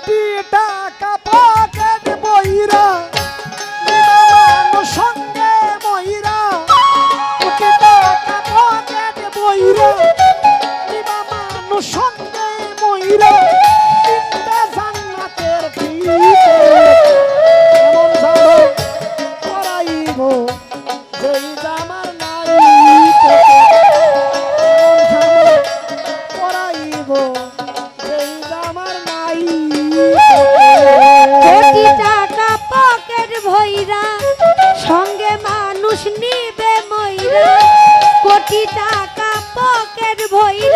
কোটি কোটি টাকা পকেট ভইরা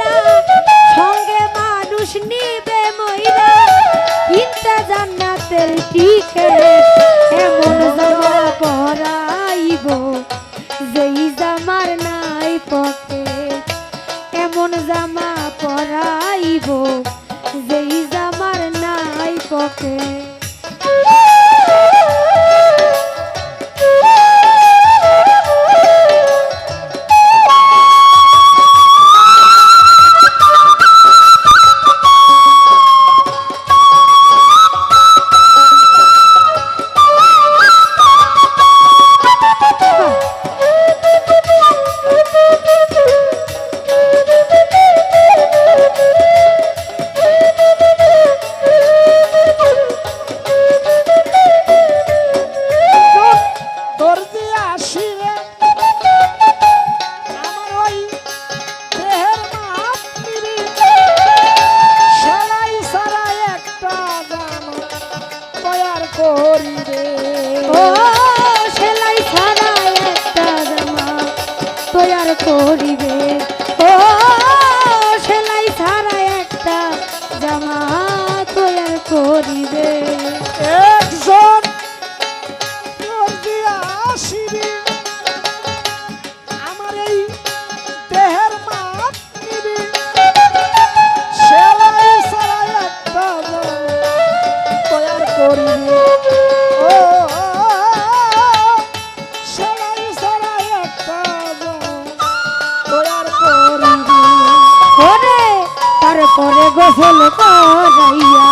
তারপরে গোসল করাইয়া,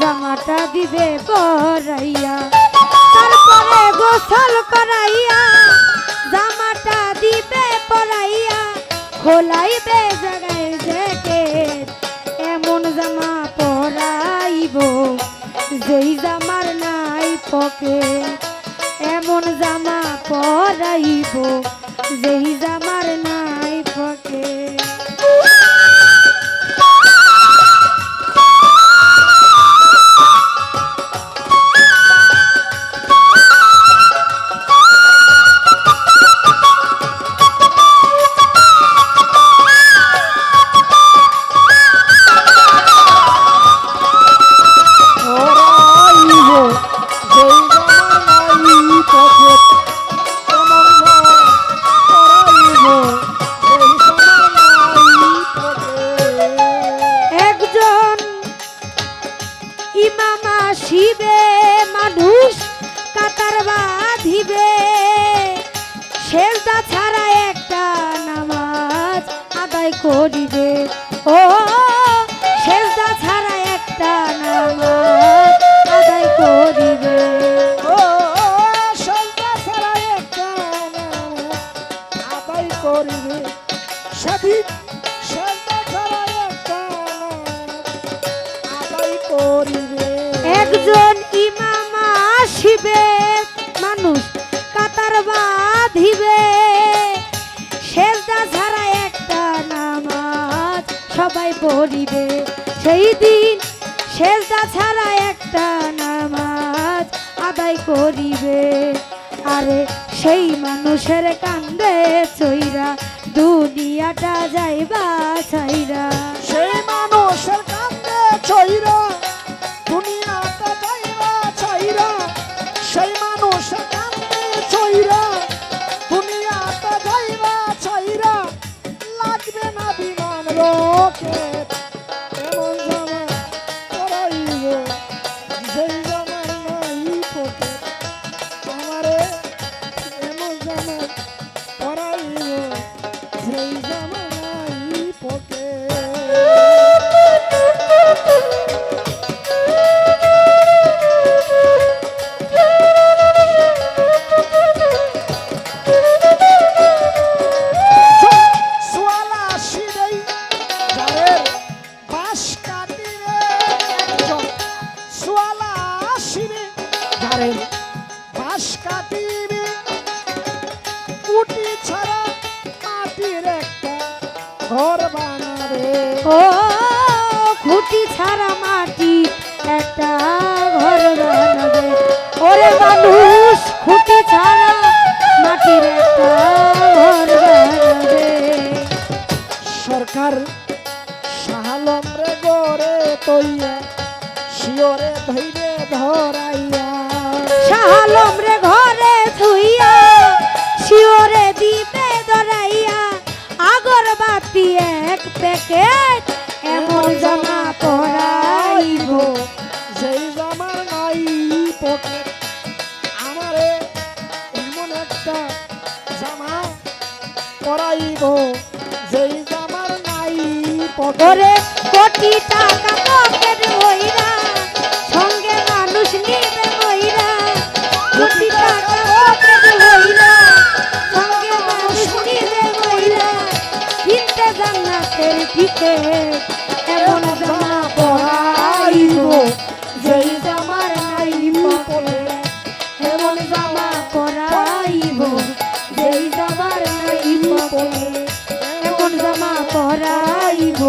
জামাটা দিবে পরাইয়া। তারপরে গোসল করাইয়া, জামাটা দিবে পরাইয়া, খোলাইবে জাগায় জ্যাকেট এমন জামা পরাইব, যেই জামার নাই পকেট। এমন জামা পরাইব, যেই জামার নাই পকেট। ইমামা শিবে, মানুষ কাতার বাঁধিবে। সেজদা ছাড়া একটা নামাজ আদায় করিবে। ও সেজদা ছাড়া একটা নামাজ আদায় করিবে। ও সন্ধ্যা ছাড়া একটা আদায় করিবে। সেদিন একজন ইমামা আসিবে, মানুষ কাতার বাঁধিবে। সেজদা ছাড়া একটা নামাজ সবাই পড়িবে। সেই দিন সেজদা ছাড়া একটা নামাজ আদায় করিবে। আরে সেই মানুষের কান্দে চইরা দুনিয়াটা যাইবা ছাইরা। সেই মানুষের কান্দে ছইরা আছে বাস কাটিবে কুটি ছাড়া মাটির একটা ঘর বানাবে। ও কুটি ছাড়া মাটি একটা ঘর বানাবে। ওরে মানুষ খুঁটি ছাড়া মাটির একটা ঘর বানাবে। সরকার সাহালম রে গড়ে তৈয়া শিওরে ধৈরে ধরাইয়া শালম রে ঘরে থুইয়া শিওরে দিবে দরাইয়া আগরবাতি এক প্যাকেট এমন জামা পরাইব। যেই জামার নাই পকেট আমারে এমন একটা জামা পরাইব। যেই জামার নাই পকেট। কোটি টাকা পকেট হইরা জান্নাতের দিকে এমন জামা পরাইব। যেই জামার নাই পরে এমন জামা পরাইব। যেই জামার নাই পরে এমন জামা পরাইব।